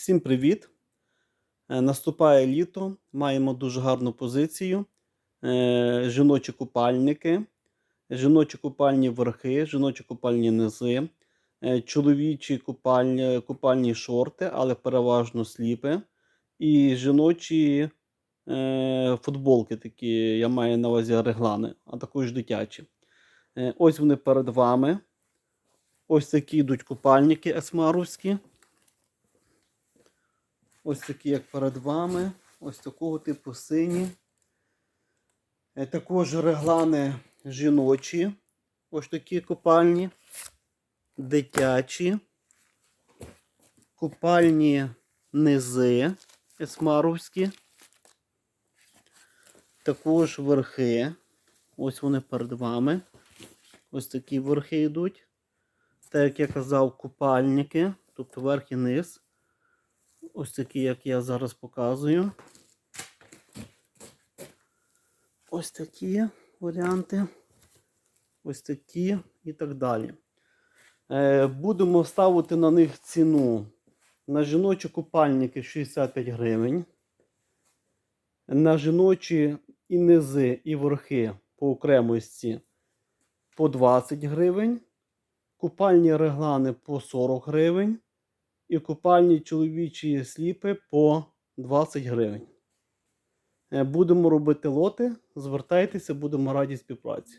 Всім привіт! Е, Наступає літо, маємо дуже гарну позицію. Е, Жіночі купальники, жіночі купальні верхи, жіночі купальні низи, е, чоловічі купальні, купальні шорти, але переважно сліпи. І жіночі футболки такі, я маю на увазі реглани, а також дитячі. Ось вони перед вами. Ось такі йдуть купальники есмаровські. Ось такі, як перед вами. Ось такого типу сині. Е, Також реглани жіночі. Ось такі купальні. Дитячі. Купальні низи есмаровські. Також верхи. Ось вони перед вами. Ось такі верхи йдуть. Так як я казав, купальники, тобто верх і низ. Ось такі, як я зараз показую. Ось такі варіанти. Ось такі і так далі. Е, будемо ставити на них ціну. На жіночі купальники 65 гривень. На жіночі і низи, і верхи по окремості по 20 гривень. Купальні реглани по 40 гривень. І купальні чоловічі сліпи по 20 гривень. Е, Будемо робити лоти. Звертайтеся, будемо раді співпраці.